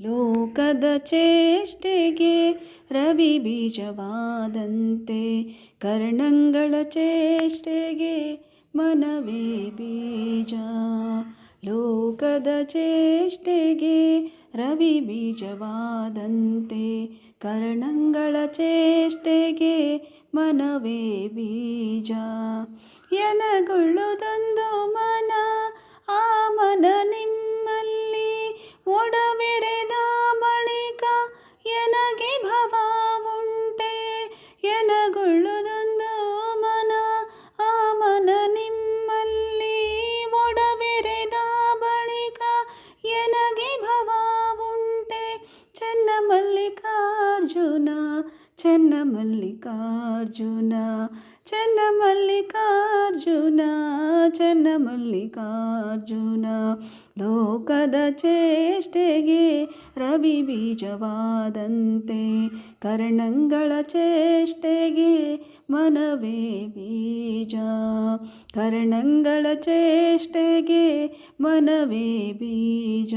ಲೋಕದ ಚೇಷ್ಟೆಗೆ ರವಿ ಬೀಜವಾದಂತೆ ಕರ್ಣಂಗಳ ಚೇಷ್ಟೆಗೆ ಮನವೇ ಬೀಜ. ಲೋಕದ ಚೇಷ್ಟೆಗೆ ರವಿ ಬೀಜವಾದಂತೆ ಕರ್ಣಂಗಳ ಚೇಷ್ಟೆಗೆ ಮನವೇ ಬೀಜ. ಎನಗೊಳ್ಳುದೊಂದು ಮನ ಮಲ್ಲಿಕಾರ್ಜುನ ಚೆನ್ನ ಮಲ್ಲಿಕಾರ್ಜುನ ಚೆನ್ನ ಮಲ್ಲಿಕಾರ್ಜುನ ಲೋಕದ ಚೇಷ್ಟೆಗೆ ರವಿ ಬೀಜವಾದಂತೆ ಕರ್ಣಂಗಳ ಚೇಷ್ಟೆಗೆ ಮನವೇ ಬೀಜ ಕರ್ಣಂಗಳ ಚೇಷ್ಟೆಗೆ ಮನವೇ ಬೀಜ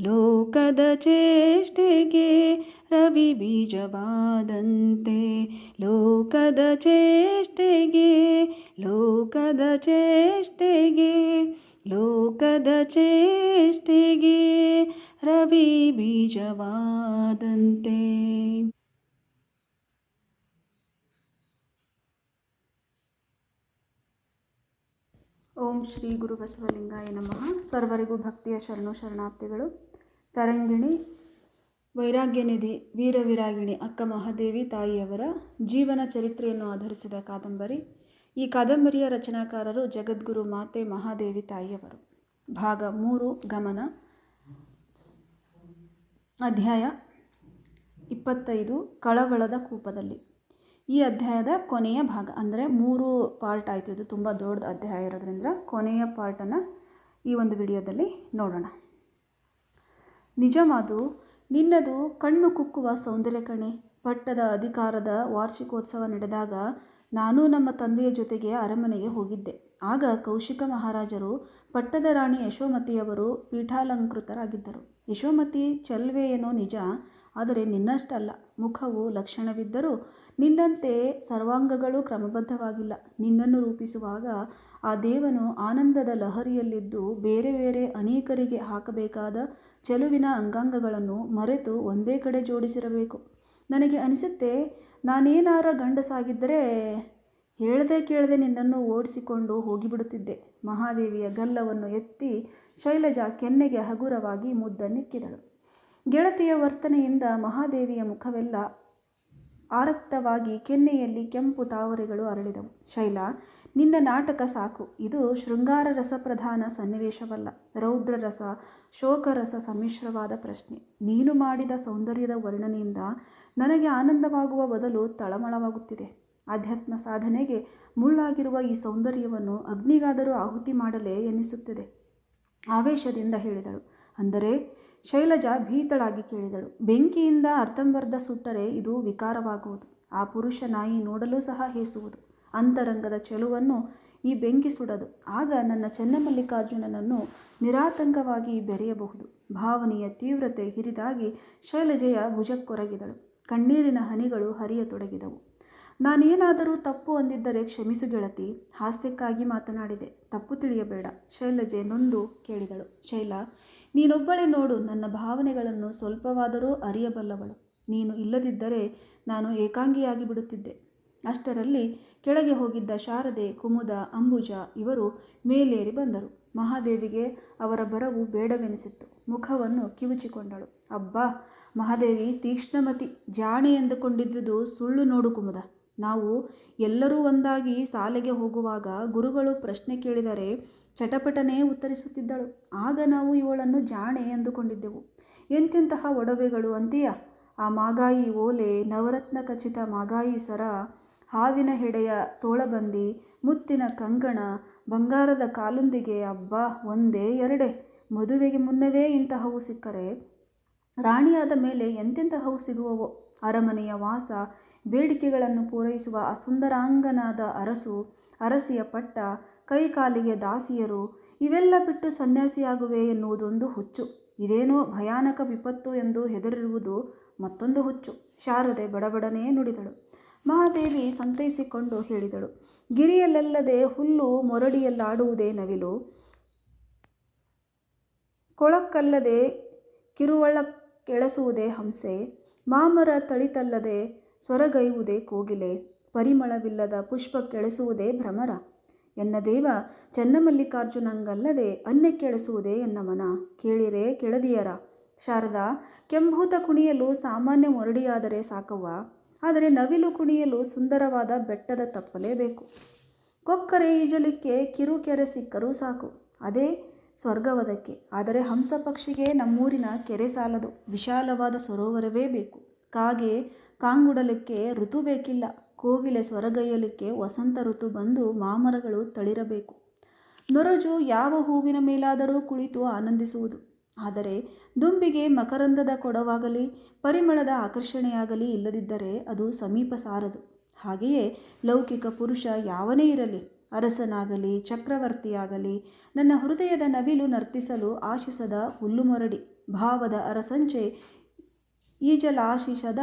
ಲೋಕದ ಚೇಷ್ಟೆಗೆ ರವಿ ಬೀಜವಾದಂತೆ ಲೋಕದ ಚೇಷ್ಟೆಗೆ ಲೋಕದ ಚೇಷ್ಟೆಗೆ ಲೋಕದ ಚೇಷ್ಟೆಗೆ ರವಿ ಬೀಜವಾದಂತೆ ಓಂ ಶ್ರೀ ಗುರು ಬಸವಲಿಂಗಾಯ ನಮಃ. ಸರ್ವರಿಗೂ ಭಕ್ತಿಯ ಶರಣು ಶರಣಾರ್ಥಿಗಳು. ತರಂಗಿಣಿ ವೈರಾಗ್ಯನಿಧಿ ವೀರವಿರಾಗಿಣಿ, ಅಕ್ಕ ಮಹಾದೇವಿ ತಾಯಿಯವರ ಜೀವನ ಚರಿತ್ರೆಯನ್ನು ಆಧರಿಸಿದ ಕಾದಂಬರಿ. ಈ ಕಾದಂಬರಿಯ ರಚನಾಕಾರರು ಜಗದ್ಗುರು ಮಾತೆ ಮಹಾದೇವಿ ತಾಯಿಯವರು. ಭಾಗ ಮೂರು, ಗಮನ. ಅಧ್ಯಾಯ ಇಪ್ಪತ್ತೈದು, ಕಳವಳದ ಕೂಪದಲ್ಲಿ. ಈ ಅಧ್ಯಾಯದ ಕೊನೆಯ ಭಾಗ, ಅಂದರೆ ಮೂರು ಪಾರ್ಟ್ ಆಯಿತು. ಇದು ತುಂಬ ದೊಡ್ಡ ಅಧ್ಯಾಯ ಇರೋದ್ರಿಂದ ಕೊನೆಯ ಪಾರ್ಟನ್ನು ಈ ಒಂದು ವಿಡಿಯೋದಲ್ಲಿ ನೋಡೋಣ. ನಿಜವಾದು, ನಿನ್ನದು ಕಣ್ಣು ಕುಕ್ಕುವ ಸೌಂದರ್ಯ ಕಣೆ. ಪಟ್ಟದ ಅಧಿಕಾರದ ವಾರ್ಷಿಕೋತ್ಸವ ನಡೆದಾಗ ನಾನು ನಮ್ಮ ತಂದೆಯ ಜೊತೆಗೆ ಅರಮನೆಗೆ ಹೋಗಿದ್ದೆ. ಆಗ ಕೌಶಿಕ ಮಹಾರಾಜರು ಪಟ್ಟದ ರಾಣಿ ಯಶೋಮತಿಯವರು ಪೀಠಾಲಂಕೃತರಾಗಿದ್ದರು. ಯಶೋಮತಿ ಚೆಲ್ವೆ ಏನೋ ನಿಜ, ಆದರೆ ನಿನ್ನಷ್ಟಲ್ಲ. ಮುಖವು ಲಕ್ಷಣವಿದ್ದರೂ ನಿನ್ನಂತೆ ಸರ್ವಾಂಗಗಳು ಕ್ರಮಬದ್ಧವಾಗಿಲ್ಲ. ನಿನ್ನನ್ನು ರೂಪಿಸುವಾಗ ಆ ದೇವನು ಆನಂದದ ಲಹರಿಯಲ್ಲಿದ್ದು ಬೇರೆ ಬೇರೆ ಅನೇಕರಿಗೆ ಹಾಕಬೇಕಾದ ಚೆಲುವಿನ ಅಂಗಾಂಗಗಳನ್ನು ಮರೆತು ಒಂದೇ ಕಡೆ ಜೋಡಿಸಿರಬೇಕು. ನನಗೆ ಅನಿಸುತ್ತೆ, ನಾನೇನಾರ ಗಂಡಸಾಗಿದ್ದರೆ ಹೇಳದೆ ಕೇಳದೆ ನಿನ್ನನ್ನು ಓಡಿಸಿಕೊಂಡು ಹೋಗಿಬಿಡುತ್ತಿದ್ದೆ. ಮಹಾದೇವಿಯ ಗಲ್ಲವನ್ನು ಎತ್ತಿ ಶೈಲಜಾ ಕೆನ್ನೆಗೆ ಹಗುರವಾಗಿ ಮುದ್ದನ್ನಿಕ್ಕಿದಳು. ಗೆಳತಿಯ ವರ್ತನೆಯಿಂದ ಮಹಾದೇವಿಯ ಮುಖವೆಲ್ಲ ಆರಕ್ತವಾಗಿ ಕೆನ್ನೆಯಲ್ಲಿ ಕೆಂಪು ತಾವರೆಗಳು ಅರಳಿದವು. ಶೈಲ, ನಿನ್ನ ನಾಟಕ ಸಾಕು. ಇದು ಶೃಂಗಾರ ರಸಪ್ರಧಾನ ಸನ್ನಿವೇಶವಲ್ಲ. ರೌದ್ರ ರಸ ಶೋಕರಸ ಸಮ್ಮಿಶ್ರವಾದ ಪ್ರಶ್ನೆ. ನೀನು ಮಾಡಿದ ಸೌಂದರ್ಯದ ವರ್ಣನೆಯಿಂದ ನನಗೆ ಆನಂದವಾಗುವ ಬದಲು ತಳಮಳವಾಗುತ್ತಿದೆ. ಆಧ್ಯಾತ್ಮ ಸಾಧನೆಗೆ ಮುಳ್ಳಾಗಿರುವ ಈ ಸೌಂದರ್ಯವನ್ನು ಅಗ್ನಿಗಾದರೂ ಆಹುತಿ ಮಾಡಲೇ ಎನಿಸುತ್ತಿದೆ ಆವೇಶದಿಂದ ಹೇಳಿದಳು. ಅಂದರೆ ಶೈಲಜಾ ಭೀತಳಾಗಿ ಕೇಳಿದಳು. ಬೆಂಕಿಯಿಂದ ಅರ್ಥಂಬರ್ಧ ಸುಟ್ಟರೆ ಇದು ವಿಕಾರವಾಗುವುದು. ಆ ಪುರುಷ ನಾಯಿ ನೋಡಲು ಸಹ ಹೇಸುವುದು. ಅಂತರಂಗದ ಚೆಲುವನ್ನು ಈ ಬೆಂಕಿ ಸುಡದು. ಆಗ ನನ್ನ ಚೆನ್ನಮಲ್ಲಿಕಾರ್ಜುನನನ್ನು ನಿರಾತಂಕವಾಗಿ ಬೆರೆಯಬಹುದು. ಭಾವನೆಯ ತೀವ್ರತೆ ಹಿರಿದಾಗಿ ಶೈಲಜೆಯ ಭುಜಕ್ಕೊರಗಿದಳು. ಕಣ್ಣೀರಿನ ಹನಿಗಳು ಹರಿಯತೊಡಗಿದವು. ನಾನೇನಾದರೂ ತಪ್ಪು ಅಂದಿದ್ದರೆ ಕ್ಷಮಿಸು ಗೆಳತಿ. ಹಾಸ್ಯಕ್ಕಾಗಿ ಮಾತನಾಡಿದೆ. ತಪ್ಪು ತಿಳಿಯಬೇಡ. ಶೈಲಜೆ ನೊಂದು ಕೇಳಿದಳು. ಶೈಲ, ನೀನೊಬ್ಬಳೆ ನೋಡು, ನನ್ನ ಭಾವನೆಗಳನ್ನು ಸ್ವಲ್ಪವಾದರೂ ಅರಿಯಬಲ್ಲವಳು. ನೀನು ಇಲ್ಲದಿದ್ದರೆ ನಾನು ಏಕಾಂಗಿಯಾಗಿ ಬಿಡುತ್ತಿದ್ದೆ. ಅಷ್ಟರಲ್ಲಿ ಕೆಳಗೆ ಹೋಗಿದ್ದ ಶಾರದೆ, ಕುಮುದ, ಅಂಬುಜ ಇವರು ಮೇಲೇರಿ ಬಂದರು. ಮಹಾದೇವಿಗೆ ಅವರ ಬರವು ಬೇಡವೆನಿಸಿತ್ತು. ಮುಖವನ್ನು ಕಿವುಚಿಕೊಂಡಳು. ಅಬ್ಬಾ, ಮಹಾದೇವಿ ತೀಕ್ಷ್ಣಮತಿ, ಜಾಣೆ ಎಂದುಕೊಂಡಿದ್ದುದು ಸುಳ್ಳು ನೋಡು ಕುಮುದ. ನಾವು ಎಲ್ಲರೂ ಒಂದಾಗಿ ಶಾಲೆಗೆ ಹೋಗುವಾಗ ಗುರುಗಳು ಪ್ರಶ್ನೆ ಕೇಳಿದರೆ ಚಟಪಟನೆ ಉತ್ತರಿಸುತ್ತಿದ್ದಳು. ಆಗ ನಾವು ಇವಳನ್ನು ಜಾಣೆ ಎಂದುಕೊಂಡಿದ್ದೆವು ಎಂತೆಂತಹ ಒಡವೆಗಳು ಅಂತೀಯ? ಆ ಮಾಗಾಯಿ ಓಲೆ ನವರತ್ನ ಖಚಿತ ಮಾಗಾಯಿ ಸರ, ಹಾವಿನ ಹೆಡೆಯ ತೋಳಬಂದಿ, ಮುತ್ತಿನ ಕಂಗಣ, ಬಂಗಾರದ ಕಾಲೊಂದಿಗೆ ಹಬ್ಬ ಒಂದೇ ಎರಡೇ. ಮದುವೆಗೆ ಮುನ್ನವೇ ಇಂತಹವು ಸಿಕ್ಕರೆ, ರಾಣಿಯಾದ ಮೇಲೆ ಎಂತೆಂತಹವು ಸಿಗುವವೋ? ಅರಮನೆಯ ವಾಸ ಬೇಡಿಕೆಗಳನ್ನು ಪೂರೈಸುವ ಅಸುಂದರಾಂಗನಾದ ಸುಂದರಾಂಗನಾದ ಅರಸು, ಅರಸಿಯ ಪಟ್ಟ, ಕೈಕಾಲಿಗೆ ದಾಸಿಯರು, ಇವೆಲ್ಲ ಬಿಟ್ಟು ಸನ್ಯಾಸಿಯಾಗುವೆ ಎನ್ನುವುದೊಂದು ಹುಚ್ಚು. ಇದೇನೋ ಭಯಾನಕ ವಿಪತ್ತು ಎಂದು ಹೆದರಿರುವುದು ಮತ್ತೊಂದು ಹುಚ್ಚು. ಶಾರದೆ ಬಡಬಡನೆ ನುಡಿದಳು. ಮಹಾದೇವಿ ಸಂತೈಸಿಕೊಂಡು ಹೇಳಿದಳು, ಗಿರಿಯಲ್ಲಲ್ಲದೆ ಹುಲ್ಲು ಮೊರಡಿಯಲ್ಲಾಡುವುದೇ ನವಿಲು. ಕೊಳಕ್ಕಲ್ಲದೆ ಕಿರುವಳ ಕೆಳಸುವುದೇ ಹಂಸೆ. ಮಾಮರ ತಳಿತಲ್ಲದೆ ಸ್ವರಗೈಯುವುದೇ ಕೋಗಿಲೆ, ಪರಿಮಳವಿಲ್ಲದ ಪುಷ್ಪ ಕೆಳಸುವುದೇ ಭ್ರಮರ. ಎನ್ನ ದೇವ, ಚನ್ನಮಲ್ಲಿಕಾರ್ಜುನಂಗಲ್ಲದೆ ಅನ್ಯ ಕೆಳಸುವುದೇ ಎನ್ನ ಮನ. ಕೇಳಿರೆ ಕೆಳದಿಯರ. ಶಾರದಾ, ಕೆಂಭೂತ ಕುಣಿಯಲು ಸಾಮಾನ್ಯ ಮೊರಡಿಯಾದರೆ ಸಾಕವ್ವ. ಆದರೆ ನವಿಲು ಕುಣಿಯಲು ಸುಂದರವಾದ ಬೆಟ್ಟದ ತಪ್ಪಲೇಬೇಕು ಕೊಕ್ಕರೆ ಈಜಲಿಕ್ಕೆ ಕಿರುಕೆರೆ ಸಿಕ್ಕರೂ ಸಾಕು. ಅದೇ ಸ್ವರ್ಗವದಕ್ಕೆ. ಆದರೆ ಹಂಸ ಪಕ್ಷಿಗೆ ನಮ್ಮೂರಿನ ಕೆರೆ ಸಾಲದು. ವಿಶಾಲವಾದ ಸರೋವರವೇ ಬೇಕು. ಕಾಗೆ ಕಾಂಗುಡಲಿಕ್ಕೆ ಋತು ಬೇಕಿಲ್ಲ. ಕೋಗಿಲೆ ಸ್ವರಗೈಯಲಿಕ್ಕೆ ವಸಂತ ಋತು ಬಂದು ಮಾಮರಗಳು ತಳಿರಬೇಕು. ನೊರಜು ಯಾವ ಹೂವಿನ ಮೇಲಾದರೂ ಕುಳಿತು ಆನಂದಿಸುವುದು. ಆದರೆ ದುಂಬಿಗೆ ಮಕರಂದದ ಕೊಡವಾಗಲಿ, ಪರಿಮಳದ ಆಕರ್ಷಣೆಯಾಗಲಿ ಇಲ್ಲದಿದ್ದರೆ ಅದು ಸಮೀಪ ಸಾರದು. ಹಾಗೆಯೇ ಲೌಕಿಕ ಪುರುಷ ಯಾವನೇ ಇರಲಿ, ಅರಸನಾಗಲಿ, ಚಕ್ರವರ್ತಿಯಾಗಲಿ, ನನ್ನ ಹೃದಯದ ನವಿಲು ನರ್ತಿಸಲು ಆಶಿಸದ ಹುಲ್ಲುಮೊರಡಿ, ಭಾವದ ಅರಸಂಚೆ ಈಜಲಾಶಿಸದ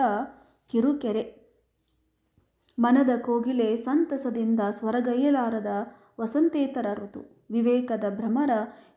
ಕಿರುಕೆರೆ. ಮನದ ಕೋಗಿಲೆ ಸಂತಸದಿಂದ ಸ್ವರಗೈಯಲಾರದ ವಸಂತೇತರ ಋತು. ವಿವೇಕದ ಭ್ರಮರ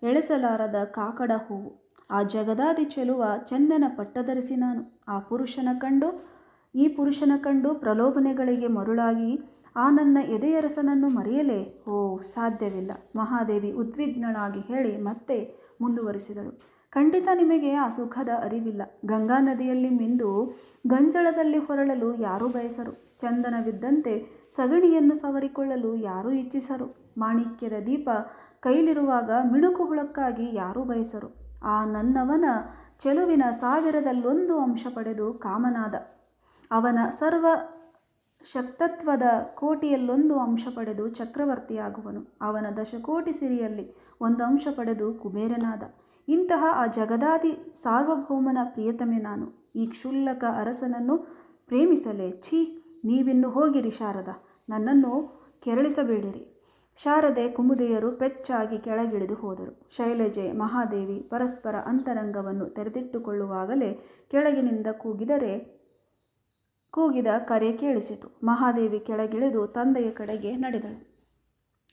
ಎಳೆಸಲಾರದ ಕಾಕಡ ಹೂವು. ಆ ಜಗದಾದಿ ಚೆಲುವ ಚಂದನ ಪಟ್ಟಧರಿಸಿ ನಾನು. ಆ ಪುರುಷನ ಕಂಡು, ಈ ಪುರುಷನ ಕಂಡು ಪ್ರಲೋಭನೆಗಳಿಗೆ ಮರುಳಾಗಿ ಆ ನನ್ನ ಎದೆಯರಸನನ್ನು ಮರೆಯಲೇ? ಓ, ಸಾಧ್ಯವಿಲ್ಲ. ಮಹಾದೇವಿ ಉದ್ವಿಗ್ನಳಾಗಿ ಹೇಳಿ ಮತ್ತೆ ಮುಂದುವರಿಸಿದಳು. ಖಂಡಿತ ನಿಮಗೆ ಆ ಸುಖದ ಅರಿವಿಲ್ಲ. ಗಂಗಾ ನದಿಯಲ್ಲಿ ಮಿಂದು ಗಂಜಳದಲ್ಲಿ ಹೊರಳಲು ಯಾರೂ ಬಯಸರು. ಚಂದನವಿದ್ದಂತೆ ಸಗಣಿಯನ್ನು ಸವರಿಕೊಳ್ಳಲು ಯಾರೂ ಇಚ್ಛಿಸರು. ಮಾಣಿಕ್ಯದ ದೀಪ ಕೈಲಿರುವಾಗ ಮಿಣುಕು ಹುಳಕ್ಕಾಗಿ ಯಾರೂ ಬಯಸರು. ಆ ನನ್ನವನ ಚೆಲುವಿನ ಸಾವಿರದಲ್ಲೊಂದು ಅಂಶ ಪಡೆದು ಕಾಮನಾದ. ಅವನ ಸರ್ವ ಶಕ್ತತ್ವದ ಕೋಟಿಯಲ್ಲೊಂದು ಅಂಶ ಪಡೆದು ಚಕ್ರವರ್ತಿಯಾಗುವನು. ಅವನ ದಶಕೋಟಿ ಸಿರಿಯಲ್ಲಿ ಒಂದು ಅಂಶ ಪಡೆದು ಕುಬೇರನಾದ. ಇಂತಹ ಆ ಜಗದಾದಿ ಸಾರ್ವಭೌಮನ ಪ್ರಿಯತಮೆ ನಾನು. ಈ ಕ್ಷುಲ್ಲಕ ಅರಸನನ್ನು ಪ್ರೇಮಿಸಲೇ. ಛೀ, ನೀವಿನ್ನು ಹೋಗಿರಿ ಶಾರದ, ನನ್ನನ್ನು ಕೆರಳಿಸಬೇಡಿರಿ. ಶಾರದೆ ಕುಮುದೆಯರು ಪೆಚ್ಚಾಗಿ ಕೆಳಗಿಳಿದು ಹೋದರು. ಶೈಲಜೆ, ಮಹಾದೇವಿ ಪರಸ್ಪರ ಅಂತರಂಗವನ್ನು ತೆರೆದಿಟ್ಟುಕೊಳ್ಳುವಾಗಲೇ ಕೆಳಗಿನಿಂದ ಕೂಗಿದರೆ, ಕೂಗಿದ ಕರೆ ಕೇಳಿಸಿತು. ಮಹಾದೇವಿ ಕೆಳಗಿಳಿದು ತಂದೆಯ ಕಡೆಗೆ ನಡೆದಳು.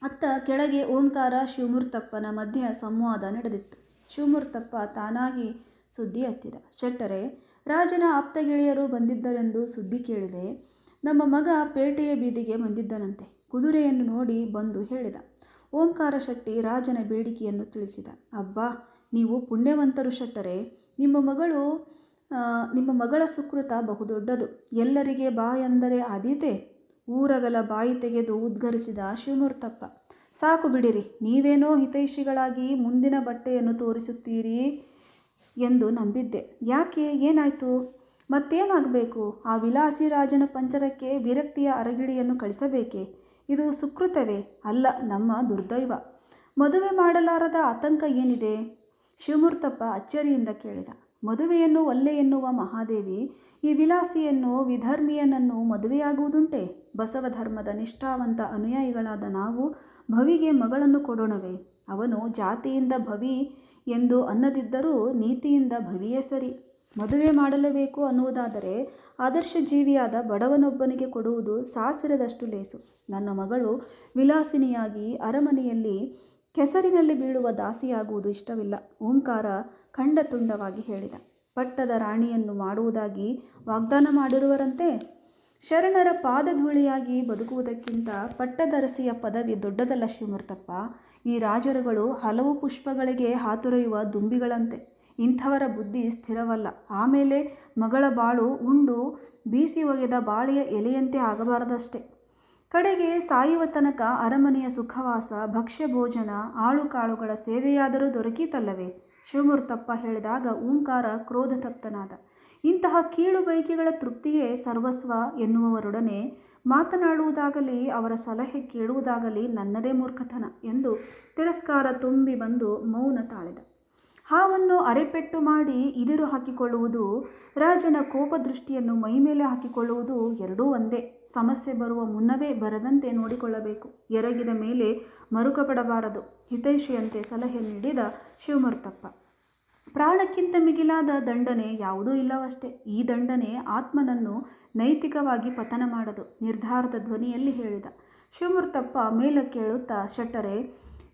ಅತ್ತ ಕೆಳಗೆ ಓಂಕಾರ ಶಿವಮೂರ್ತಪ್ಪನ ಮಧ್ಯೆ ಸಂವಾದ ನಡೆದಿತ್ತು. ಶಿವಮೂರ್ತಪ್ಪ ತಾನಾಗಿ ಸುದ್ದಿ ಎತ್ತಿದ ಶೆಟ್ಟರೆ ರಾಜನ ಆಪ್ತ ಗೆಳೆಯರು ಬಂದಿದ್ದರೆಂದು ಸುದ್ದಿ ಕೇಳಿದೆ. ನಮ್ಮ ಮಗ ಪೇಟೆಯ ಬೀದಿಗೆ ಬಂದಿದ್ದನಂತೆ. ಕುದುರೆಯನ್ನು ನೋಡಿ ಬಂದು ಹೇಳಿದ. ಓಂಕಾರ ಶೆಟ್ಟಿ ರಾಜನ ಬೇಡಿಕೆಯನ್ನು ತಿಳಿಸಿದ. ಅಬ್ಬಾ, ನೀವು ಪುಣ್ಯವಂತರು ಶೆಟ್ಟರೆ. ನಿಮ್ಮ ಮಗಳು ನಿಮ್ಮ ಮಗಳ ಸುಕೃತ ಬಹುದೊಡ್ಡದು. ಎಲ್ಲರಿಗೆ ಬಾ ಎಂದರೆ ಆದೀತೆ. ಊರಗಲ ಬಾಯಿ ತೆಗೆದು ಉದ್ಗರಿಸಿದ ಶಿವಮೂರ್ತಪ್ಪ ಸಾಕು ಬಿಡಿರಿ. ನೀವೇನೋ ಹಿತೈಷಿಗಳಾಗಿ ಮುಂದಿನ ಬಟ್ಟೆಯನ್ನು ತೋರಿಸುತ್ತೀರಿ. ಎಂದು ನಂಬಿದ್ದೆ. ಯಾಕೆ? ಏನಾಯಿತು? ಮತ್ತೇನಾಗಬೇಕು ಆ ವಿಲಾಸಿ ರಾಜನ ಪಂಚರಕ್ಕೆ ವಿರಕ್ತಿಯ ಅರಗಿಳಿಯನ್ನು ಕಳಿಸಬೇಕೆ? ಇದು ಸುಕೃತವೇ? ಅಲ್ಲ, ನಮ್ಮ ದುರ್ದೈವ. ಮದುವೆ ಮಾಡಲಾರದ ಆತಂಕ ಏನಿದೆ? ಶಿವಮೂರ್ತಪ್ಪ ಅಚ್ಚರಿಯಿಂದ ಕೇಳಿದ. ಮದುವೆಯನ್ನು ಒಲ್ಲೆ ಎನ್ನುವ ಮಹಾದೇವಿ, ಈ ವಿಲಾಸಿಯನ್ನು ವಿಧರ್ಮಿಯನನ್ನು ಮದುವೆಯಾಗುವುದುಂಟೆ? ಬಸವ ಧರ್ಮದ ನಿಷ್ಠಾವಂತ ಅನುಯಾಯಿಗಳಾದ ನಾವು ಭವಿಗೆ ಮಗಳನ್ನು ಕೊಡೋಣವೇ? ಅವನು ಜಾತಿಯಿಂದ ಭವಿ ಎಂದು ಅನ್ನದಿದ್ದರೂ ನೀತಿಯಿಂದ ಭವಿಯೇ ಸರಿ. ಮದುವೆ ಮಾಡಲೇಬೇಕು ಅನ್ನುವುದಾದರೆ ಆದರ್ಶ ಜೀವಿಯಾದ ಬಡವನೊಬ್ಬನಿಗೆ ಕೊಡುವುದು ಸಾಸಿರದಷ್ಟು ಲೇಸು. ನನ್ನ ಮಗಳು ವಿಲಾಸಿನಿಯಾಗಿ ಅರಮನೆಯಲ್ಲಿ ಕೆಸರಿನಲ್ಲಿ ಬೀಳುವ ದಾಸಿಯಾಗುವುದು ಇಷ್ಟವಿಲ್ಲ. ಓಂಕಾರ ಖಂಡತುಂಡವಾಗಿ ಹೇಳಿದ. ಪಟ್ಟದ ರಾಣಿಯನ್ನು ಮಾಡುವುದಾಗಿ ವಾಗ್ದಾನ ಮಾಡಿರುವರಂತೆ ಶರಣರ ಪಾದಧೂಳಿಯಾಗಿ ಬದುಕುವುದಕ್ಕಿಂತ ಪಟ್ಟದರಸಿಯ ಪದವಿ ದೊಡ್ಡದಲ್ಲ ಶಿವಮೂರ್ತಪ್ಪ ಈ ರಾಜರುಗಳು ಹಲವು ಪುಷ್ಪಗಳಿಗೆ ಹಾತೊರೆಯುವ ದುಂಬಿಗಳಂತೆ. ಇಂಥವರ ಬುದ್ಧಿ ಸ್ಥಿರವಲ್ಲ. ಆಮೇಲೆ ಮಗಳ ಬಾಳು ಉಂಡು ಬೀಸಿ ಒಗೆದ ಬಾಳೆಯ ಎಲೆಯಂತೆ ಆಗಬಾರದಷ್ಟೆ. ಕಡೆಗೆ ಸಾಯುವ ತನಕ ಅರಮನೆಯ ಸುಖವಾಸ ಭಕ್ಷ್ಯ ಭೋಜನ ಆಳು ಕಾಳುಗಳ ಸೇವೆಯಾದರೂ ದೊರಕೀತಲ್ಲವೇ? ಶಿವಮೂರ್ತಪ್ಪ ಹೇಳಿದಾಗ ಓಂಕಾರ ಕ್ರೋಧತಪ್ತನಾದ. ಇಂತಹ ಕೀಳು ಬೈಕಿಗಳ ತೃಪ್ತಿಯೇ ಸರ್ವಸ್ವ ಎನ್ನುವವರೊಡನೆ ಮಾತನಾಡುವುದಾಗಲಿ, ಅವರ ಸಲಹೆ ಕೇಳುವುದಾಗಲಿ ನನ್ನದೇ ಮೂರ್ಖತನ ಎಂದು ತಿರಸ್ಕಾರ ತುಂಬಿ ಬಂದು ಮೌನ ತಾಳಿದ. ಹಾವನ್ನು ಅರೆಪೆಟ್ಟು ಮಾಡಿ ಇದಿರು ಹಾಕಿಕೊಳ್ಳುವುದು, ರಾಜನ ಕೋಪದೃಷ್ಟಿಯನ್ನು ಮೈಮೇಲೆ ಹಾಕಿಕೊಳ್ಳುವುದು ಎರಡೂ ಒಂದೇ. ಸಮಸ್ಯೆ ಬರುವ ಮುನ್ನವೇ ಬರದಂತೆ ನೋಡಿಕೊಳ್ಳಬೇಕು. ಎರಗಿದ ಮೇಲೆ ಮರುಕಪಡಬಾರದು. ಹಿತೈಷಿಯಂತೆ ಸಲಹೆ ನೀಡಿದ ಶಿವಮೂರ್ತಪ್ಪ. ಪ್ರಾಣಕ್ಕಿಂತ ಮಿಗಿಲಾದ ದಂಡನೆ ಯಾವುದೂ ಇಲ್ಲವಷ್ಟೇ. ಈ ದಂಡನೆ ಆತ್ಮನನ್ನು ನೈತಿಕವಾಗಿ ಪತನ ಮಾಡದು, ನಿರ್ಧಾರದ ಧ್ವನಿಯಲ್ಲಿ ಹೇಳಿದ. ಶಿವಮೂರ್ತಪ್ಪ ಮೇಲಕ್ಕೆ ಹೇಳುತ್ತಾ ಶೆಟ್ಟರೆ,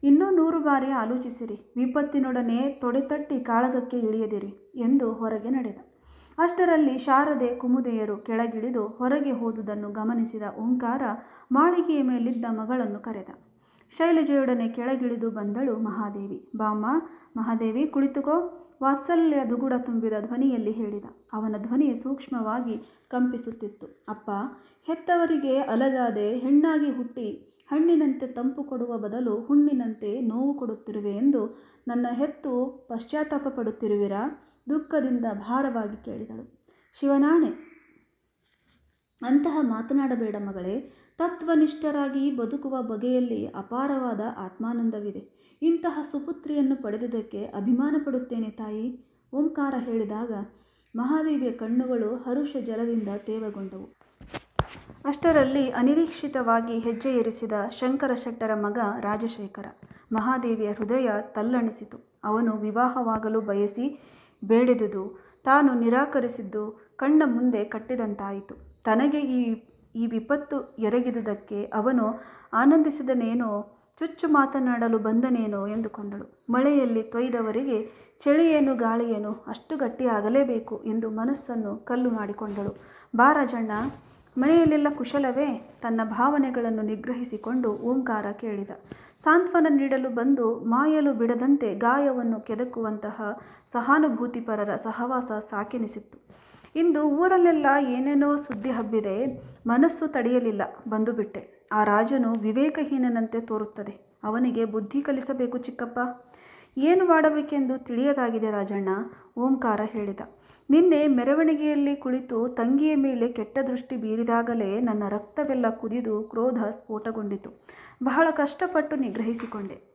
ಇನ್ನೂ ನೂರು ಬಾರಿ ಆಲೋಚಿಸಿರಿ, ವಿಪತ್ತಿನೊಡನೆ ತೊಡೆತಟ್ಟಿ ಕಾಳಗಕ್ಕೆ ಇಳಿಯದಿರಿ ಎಂದು ಹೊರಗೆ ನಡೆದ. ಅಷ್ಟರಲ್ಲಿ ಶಾರದೆ ಕುಮುದೆಯರು ಕೆಳಗಿಳಿದು ಹೊರಗೆ ಹೋದುದನ್ನು ಗಮನಿಸಿದ ಓಂಕಾರ, ಮಾಳಿಗೆಯ ಮೇಲಿದ್ದ ಮಗಳನ್ನು ಕರೆದ. ಶೈಲಜೆಯೊಡನೆ ಕೆಳಗಿಳಿದು ಬಂದಳು ಮಹಾದೇವಿ. ಬಾಮ್ಮ, ಮಹಾದೇವಿ, ಕುಳಿತುಕೋ. ವಾತ್ಸಲ್ಯ ದುಗುಡ ತುಂಬಿದ ಧ್ವನಿಯಲ್ಲಿ ಹೇಳಿದ. ಅವನ ಧ್ವನಿ ಸೂಕ್ಷ್ಮವಾಗಿ ಕಂಪಿಸುತ್ತಿತ್ತು. ಅಪ್ಪ, ಹೆತ್ತವರಿಗೆ ಅಲಗಾದೆ ಹೆಣ್ಣಾಗಿ ಹುಟ್ಟಿ ಹಣ್ಣಿನಂತೆ ತಂಪು ಕೊಡುವ ಬದಲು ಹುಣ್ಣಿನಂತೆ ನೋವು ಕೊಡುತ್ತಿರುವೆ ಎಂದು ನನ್ನ ಹೆತ್ತು ಪಶ್ಚಾತ್ತಾಪ ಪಡುತ್ತಿರುವಿರಾ? ದುಃಖದಿಂದ ಭಾರವಾಗಿ ಕೇಳಿದಳು. ಶಿವನಾಣೆ ಅಂತಹ ಮಾತನಾಡಬೇಡ ಮಗಳೇ. ತತ್ವನಿಷ್ಠರಾಗಿ ಬದುಕುವ ಬಗೆಯಲ್ಲಿ ಅಪಾರವಾದ ಆತ್ಮಾನಂದವಿದೆ. ಇಂತಹ ಸುಪುತ್ರಿಯನ್ನು ಪಡೆದುದಕ್ಕೆ ಅಭಿಮಾನ ಪಡುತ್ತೇನೆ ತಾಯಿ. ಓಂಕಾರ ಹೇಳಿದಾಗ ಮಹಾದೇವಿಯ ಕಣ್ಣುಗಳು ಹರುಷ ಜಲದಿಂದ ತೇವಗೊಂಡವು. ಅಷ್ಟರಲ್ಲಿ ಅನಿರೀಕ್ಷಿತವಾಗಿ ಹೆಜ್ಜೆ ಇರಿಸಿದ ಶಂಕರ ಶೆಟ್ಟರ ಮಗ ರಾಜಶೇಖರ ಮಹಾದೇವಿಯ ಹೃದಯ ತಲ್ಲಣಿಸಿತು. ಅವನು ವಿವಾಹವಾಗಲು ಬಯಸಿ ಬೇಡಿದುದು. ತಾನು ನಿರಾಕರಿಸಿದ್ದು ಕಣ್ಣ ಮುಂದೆ ಕಟ್ಟಿದಂತಾಯಿತು. ತನಗೆ ಈ ಈ ವಿಪತ್ತು ಎರಗಿದುದಕ್ಕೆ ಅವನು ಆನಂದಿಸಿದನೇನೋ, ಚುಚ್ಚು ಮಾತನಾಡಲು ಬಂದನೇನೋ ಎಂದುಕೊಂಡಳು. ಮಳೆಯಲ್ಲಿ ತೊಯ್ದವರಿಗೆ ಚಳಿಯೇನು ಗಾಳಿಯೇನು ಅಷ್ಟು ಗಟ್ಟಿಯಾಗಲೇಬೇಕು ಎಂದು ಮನಸ್ಸನ್ನು ಕಲ್ಲು ಮಾಡಿಕೊಂಡಳು. ಬಾರಜಣ್ಣ ಮನೆಯಲ್ಲೆಲ್ಲ ಕುಶಲವೇ? ತನ್ನ ಭಾವನೆಗಳನ್ನು ನಿಗ್ರಹಿಸಿಕೊಂಡು ಓಂಕಾರ ಕೇಳಿದ. ಸಾಂತ್ವನ ನೀಡಲು ಬಂದು ಮಾಯಲು ಬಿಡದಂತೆ ಗಾಯವನ್ನು ಕೆದಕುವಂತಹ ಸಹಾನುಭೂತಿಪರರ ಸಹವಾಸ ಸಾಕೆನಿಸಿತ್ತು. ಇಂದು ಊರಲ್ಲೆಲ್ಲ ಏನೇನೋ ಸುದ್ದಿ ಹಬ್ಬಿದೆ, ಮನಸ್ಸು ತಡೆಯಲಿಲ್ಲ, ಬಂದು ಬಿಟ್ಟೆ. ಆ ರಾಜನು ವಿವೇಕಹೀನನಂತೆ ತೋರುತ್ತದೆ. ಅವನಿಗೆ ಬುದ್ಧಿ ಕಲಿಸಬೇಕು ಚಿಕ್ಕಪ್ಪ. ಏನು ಮಾಡಬೇಕೆಂದು ತಿಳಿಯದಾಗಿದೆ ರಾಜಣ್ಣ, ಓಂಕಾರ ಹೇಳಿದ. ನಿನ್ನೆ ಮೆರವಣಿಗೆಯಲ್ಲಿ ಕುಳಿತು ತಂಗಿಯ ಮೇಲೆ ಕೆಟ್ಟ ದೃಷ್ಟಿ ಬೀರಿದಾಗಲೇ ನನ್ನ ರಕ್ತವೆಲ್ಲ ಕುದಿದು ಕ್ರೋಧ ಸ್ಫೋಟಗೊಂಡಿತು. ಬಹಳ ಕಷ್ಟಪಟ್ಟು ನಿಗ್ರಹಿಸಿಕೊಂಡೆ.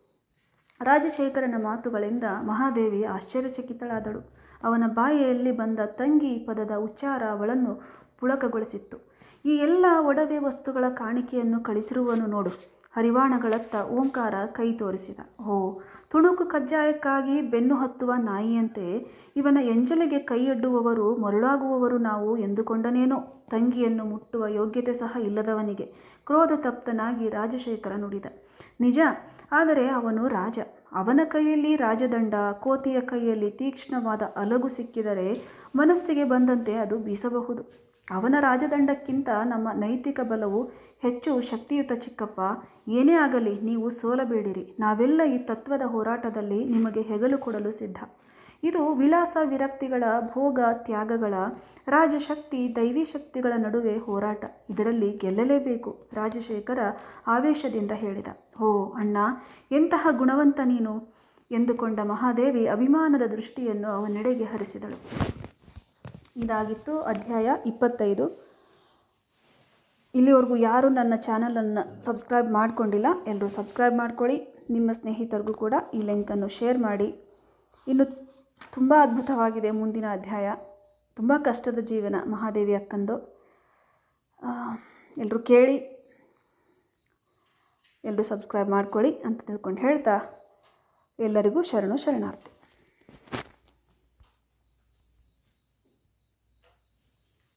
ರಾಜಶೇಖರನ ಮಾತುಗಳಿಂದ ಮಹಾದೇವಿ ಆಶ್ಚರ್ಯಚಕಿತಳಾದಳು. ಅವನ ಬಾಯಿಯಲ್ಲಿ ಬಂದ ತಂಗಿ ಪದದ ಉಚ್ಚಾರ ಅವಳನ್ನು ಪುಳಕಗೊಳಿಸಿತ್ತು. ಈ ಎಲ್ಲ ಒಡವೆ ವಸ್ತುಗಳ ಕಾಣಿಕೆಯನ್ನು ಕಳಿಸಿರುವನು ನೋಡು. ಹರಿವಾಣಗಳತ್ತ ಓಂಕಾರ ಕೈ ತೋರಿಸಿದ. ಓ ತುಣುಕು ಕಜ್ಜಾಯಕ್ಕಾಗಿ ಬೆನ್ನು ಹತ್ತುವ ನಾಯಿಯಂತೆ ಇವನ ಎಂಜಲಿಗೆ ಕೈಯೊಡ್ಡುವವರು ಮರುಳಾಗುವವರು ನಾವು ಎಂದುಕೊಂಡನೇನೋ? ತಂಗಿಯನ್ನು ಮುಟ್ಟುವ ಯೋಗ್ಯತೆ ಸಹ ಇಲ್ಲದವನಿಗೆ. ಕ್ರೋಧ ತಪ್ತನಾಗಿ ರಾಜಶೇಖರ ನುಡಿದ. ನಿಜ, ಆದರೆ ಅವನು ರಾಜ. ಅವನ ಕೈಯಲ್ಲಿ ರಾಜದಂಡ, ಕೋತಿಯ ಕೈಯಲ್ಲಿ ತೀಕ್ಷ್ಣವಾದ ಅಲಗು ಸಿಕ್ಕಿದರೆ ಮನಸ್ಸಿಗೆ ಬಂದಂತೆ ಅದು ಬೀಸಬಹುದು. ಅವನ ರಾಜದಂಡಕ್ಕಿಂತ ನಮ್ಮ ನೈತಿಕ ಬಲವು ಹೆಚ್ಚು ಶಕ್ತಿಯುತ ಚಿಕ್ಕಪ್ಪ. ಏನೇ ಆಗಲಿ ನೀವು ಸೋಲಬೇಡಿರಿ. ನಾವೆಲ್ಲ ಈ ತತ್ವದ ಹೋರಾಟದಲ್ಲಿ ನಿಮಗೆ ಹೆಗಲು ಕೊಡಲು ಸಿದ್ಧ. ಇದು ವಿಲಾಸ ವಿರಕ್ತಿಗಳ ಭೋಗ ತ್ಯಾಗಗಳ ರಾಜಶಕ್ತಿ ದೈವಿ ಶಕ್ತಿಗಳ ನಡುವೆ ಹೋರಾಟ. ಇದರಲ್ಲಿ ಗೆಲ್ಲಲೇಬೇಕು ರಾಜಶೇಖರ ಆವೇಶದಿಂದ ಹೇಳಿದ. ಓ ಅಣ್ಣ, ಎಂತಹ ಗುಣವಂತ ನೀನು? ಎಂದುಕೊಂಡ ಮಹಾದೇವಿ ಅಭಿಮಾನದ ದೃಷ್ಟಿಯನ್ನು ಅವನೆಡೆಗೆ ಹರಿಸಿದಳು. ಇದಾಗಿತ್ತು ಅಧ್ಯಾಯ ಇಪ್ಪತ್ತೈದು. ಇಲ್ಲಿವರೆಗೂ ಯಾರು ನನ್ನ ಚಾನಲನ್ನು ಸಬ್ಸ್ಕ್ರೈಬ್ ಮಾಡಿಕೊಂಡಿಲ್ಲ, ಎಲ್ಲರೂ ಸಬ್ಸ್ಕ್ರೈಬ್ ಮಾಡ್ಕೊಳ್ಳಿ. ನಿಮ್ಮ ಸ್ನೇಹಿತರಿಗೂ ಕೂಡ ಈ ಲಿಂಕನ್ನು ಶೇರ್ ಮಾಡಿ. ಇನ್ನು ತುಂಬ ಅದ್ಭುತವಾಗಿದೆ ಮುಂದಿನ ಅಧ್ಯಾಯ. ತುಂಬ ಕಷ್ಟದ ಜೀವನ ಮಹಾದೇವಿ ಅಕ್ಕಂದು. ಎಲ್ಲರೂ ಕೇಳಿ ಎಲ್ಲರೂ ಸಬ್ಸ್ಕ್ರೈಬ್ ಮಾಡ್ಕೊಳ್ಳಿ ಅಂತ ತಿಳ್ಕೊಂಡು ಹೇಳ್ತಾ ಎಲ್ಲರಿಗೂ ಶರಣು ಶರಣಾರ್ಥಿ.